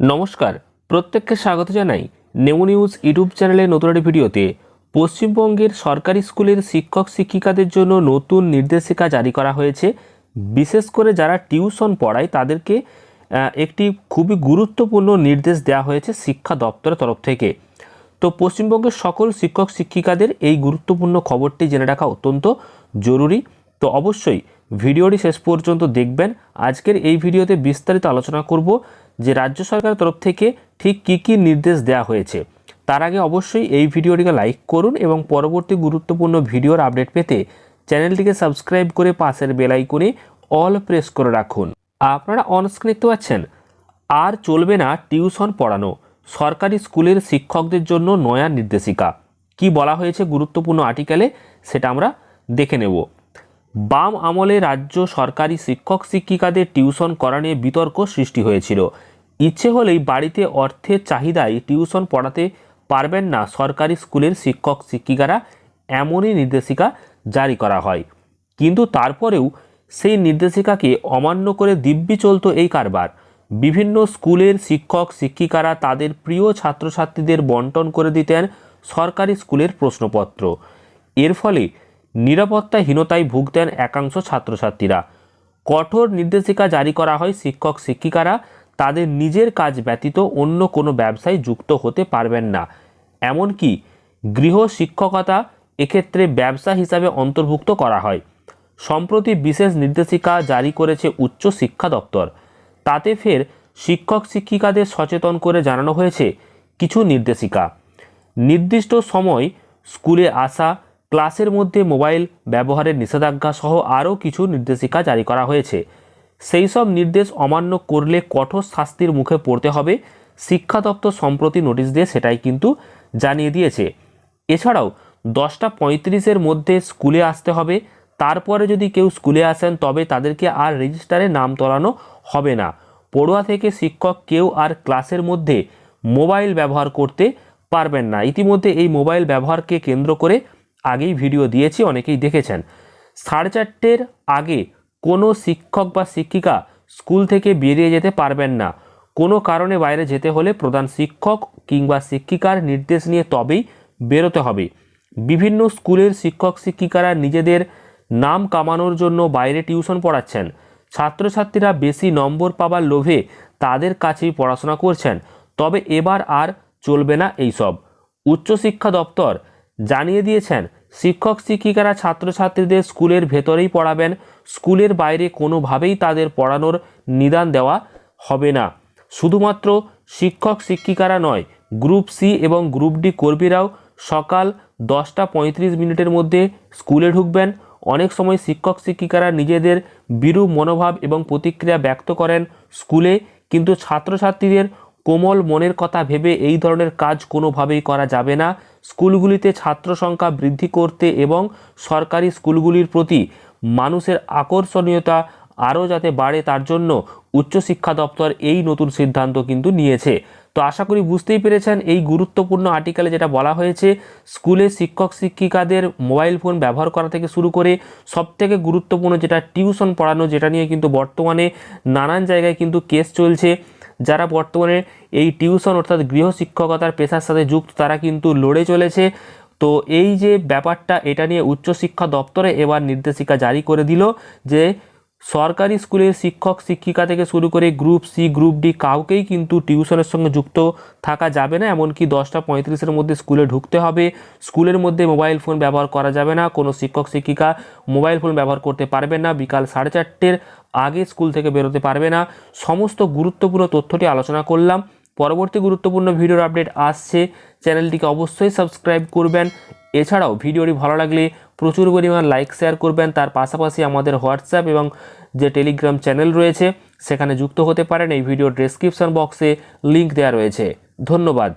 নমস্কার, প্রত্যেককে স্বাগত জানাই নেউ নিউজ ইউটিউব চ্যানেলে নতুন একটি ভিডিওতে। পশ্চিমবঙ্গের সরকারি স্কুলের শিক্ষক, শিক্ষিকাদের জন্য নতুন নির্দেশিকা জারি করা হয়েছে। বিশেষ করে যারা টিউশন পড়ায়, তাদেরকে একটি খুবই গুরুত্বপূর্ণ নির্দেশ দেওয়া হয়েছে শিক্ষা দপ্তরের তরফ থেকে। তো পশ্চিমবঙ্গের সকল শিক্ষক, শিক্ষিকাদের এই গুরুত্বপূর্ণ খবরটি জেনে রাখা অত্যন্ত জরুরি। তো অবশ্যই ভিডিওটি শেষ পর্যন্ত দেখবেন। আজকের এই ভিডিওতে বিস্তারিত আলোচনা করব যে রাজ্য সরকারের তরফ থেকে ঠিক কী কী নির্দেশ দেওয়া হয়েছে। তার আগে অবশ্যই এই ভিডিওটিকে লাইক করুন এবং পরবর্তী গুরুত্বপূর্ণ ভিডিওর আপডেট পেতে চ্যানেলটিকে সাবস্ক্রাইব করে পাশের বেল আইকনে অল প্রেস করে রাখুন। আপনারা অনস্ক্রিন দেখতে পাচ্ছেন, আর চলবে না টিউশন পড়ানো। সরকারি স্কুলের শিক্ষকদের জন্য নয়া নির্দেশিকা। কি বলা হয়েছে গুরুত্বপূর্ণ আর্টিকেলে সেটা আমরা দেখে নেব। বাম আমলে রাজ্য সরকারি শিক্ষক শিক্ষিকাদের টিউশন করা নিয়ে বিতর্ক সৃষ্টি হয়েছিল। ইচ্ছে হলেই বাড়িতে অর্থের চাহিদায় টিউশন পড়াতে পারবেন না সরকারি স্কুলের শিক্ষক শিক্ষিকারা, এমনই নির্দেশিকা জারি করা হয়। কিন্তু তারপরেও সেই নির্দেশিকাকে অমান্য করে দিব্যি চলত এই কারবার। বিভিন্ন স্কুলের শিক্ষক শিক্ষিকারা তাদের প্রিয় ছাত্রছাত্রীদের বন্টন করে দিতেন সরকারি স্কুলের প্রশ্নপত্র। এর ফলে নিরাপত্তাহীনতায় ভুগতেন একাংশ ছাত্রছাত্রীরা। কঠোর নির্দেশিকা জারি করা হয় শিক্ষক শিক্ষিকারা তাদের নিজের কাজ ব্যতীত অন্য কোনো ব্যবসায় যুক্ত হতে পারবেন না। এমনকি গৃহ শিক্ষকতা এক্ষেত্রে ব্যবসা হিসাবে অন্তর্ভুক্ত করা হয়। সম্প্রতি বিশেষ নির্দেশিকা জারি করেছে উচ্চ শিক্ষা দপ্তর। তাতে ফের শিক্ষক শিক্ষিকাদের সচেতন করে জানানো হয়েছে কিছু নির্দেশিকা। নির্দিষ্ট সময় স্কুলে আসা, ক্লাসের মধ্যে মোবাইল ব্যবহারের নিষেধাজ্ঞা সহ আরও কিছু নির্দেশিকা জারি করা হয়েছে। সেই সব নির্দেশ অমান্য করলে কঠোর শাস্তির মুখে পড়তে হবে। শিক্ষা দপ্তর সম্প্রতি নোটিশ দিয়ে সেটাই কিন্তু জানিয়ে দিয়েছে। এছাড়াও দশটা পঁয়ত্রিশের মধ্যে স্কুলে আসতে হবে। তারপরে যদি কেউ স্কুলে আসেন, তবে তাদেরকে আর রেজিস্টারে নাম তোলানো হবে না। পড়ুয়া থেকে শিক্ষক কেউ আর ক্লাসের মধ্যে মোবাইল ব্যবহার করতে পারবেন না। ইতিমধ্যে এই মোবাইল ব্যবহারকে কেন্দ্র করে আগেই ভিডিও দিয়েছি, অনেকেই দেখেছেন। সাড়ে চারটের আগে কোনো শিক্ষক বা শিক্ষিকা স্কুল থেকে বেরিয়ে যেতে পারবেন না। কোনো কারণে বাইরে যেতে হলে প্রধান শিক্ষক কিংবা শিক্ষিকার নির্দেশ নিয়ে তবেই বেরোতে হবে। বিভিন্ন স্কুলের শিক্ষক শিক্ষিকারা নিজেদের নাম কামানোর জন্য বাইরে টিউশন পড়াচ্ছেন। ছাত্রছাত্রীরা বেশি নম্বর পাবার লোভে তাদের কাছেই পড়াশোনা করছেন। তবে এবার আর চলবে না এইসব। উচ্চশিক্ষা দপ্তর জানিয়ে দিয়েছেন শিক্ষক, শিক্ষিকারা ছাত্রছাত্রীদের স্কুলের ভেতরেই পড়াবেন। স্কুলের বাইরে কোনোভাবেই তাদের পড়ানোর নিদান দেওয়া হবে না। শুধুমাত্র শিক্ষক, শিক্ষিকারা নয়, গ্রুপ সি এবং গ্রুপ ডি কর্মীরাও সকাল দশটা পঁয়ত্রিশ মিনিটের মধ্যে স্কুলে ঢুকবেন। অনেক সময় শিক্ষক, শিক্ষিকারা নিজেদের বিরূপ মনোভাব এবং প্রতিক্রিয়া ব্যক্ত করেন স্কুলে, কিন্তু ছাত্রছাত্রীদের কোমল মনের কথা ভেবে এই ধরনের কাজ কোনোভাবেই করা যাবে না। স্কুলগুলিতে ছাত্র সংখ্যা বৃদ্ধি করতে এবং সরকারি স্কুলগুলির প্রতি মানুষের আকর্ষণীয়তা আরও যাতে বাড়ে তার জন্য উচ্চশিক্ষা দপ্তর এই নতুন সিদ্ধান্ত কিন্তু নিয়েছে। তো আশা করি বুঝতেই পেরেছেন, এই গুরুত্বপূর্ণ আর্টিকেলে যেটা বলা হয়েছে, স্কুলে শিক্ষক শিক্ষিকাদের মোবাইল ফোন ব্যবহার করা থেকে শুরু করে সবথেকে গুরুত্বপূর্ণ যেটা টিউশন পড়ানো, যেটা নিয়ে কিন্তু বর্তমানে নানান জায়গায় কিন্তু কেস চলছে। যারা বর্তমানে এই টিউশন অর্থাৎ গৃহশিক্ষকতার পেশার সাথে যুক্ত, তারা কিন্তু লড়ে চলেছে। তো এই যে ব্যাপারটা, এটা নিয়ে উচ্চশিক্ষা দপ্তরে এবার নির্দেশিকা জারি করে দিল যে সরকারি স্কুলের শিক্ষক, শিক্ষিকা থেকে শুরু করে গ্রুপ সি, গ্রুপ ডি কাউকেই কিন্তু টিউশনের সঙ্গে যুক্ত থাকা যাবে না। এমনকি দশটা পঁয়ত্রিশের মধ্যে স্কুলে ঢুকতে হবে। স্কুলের মধ্যে মোবাইল ফোন ব্যবহার করা যাবে না। কোনো শিক্ষক, শিক্ষিকা মোবাইল ফোন ব্যবহার করতে পারবে না। বিকাল সাড়ে চারটের আগে স্কুল থেকে বেরোতে পারবে না। সমস্ত গুরুত্বপূর্ণ তথ্যটি আলোচনা করলাম। পরবর্তী গুরুত্বপূর্ণ ভিডিওর আপডেট আসছে। চ্যানেলটিকে অবশ্যই সাবস্ক্রাইব করবেন। এছাড়াও ভিডিওটি ভালো লাগলে প্রচুর পরিমাণ লাইক শেয়ার করবেন। তার পাশাপাশি আমাদের হোয়াটসঅ্যাপ এবং যে টেলিগ্রাম চ্যানেল রয়েছে, সেখানে যুক্ত হতে পারেন। এই ভিডিও ডেসক্রিপশন বক্সে লিঙ্ক দেওয়া রয়েছে। ধন্যবাদ।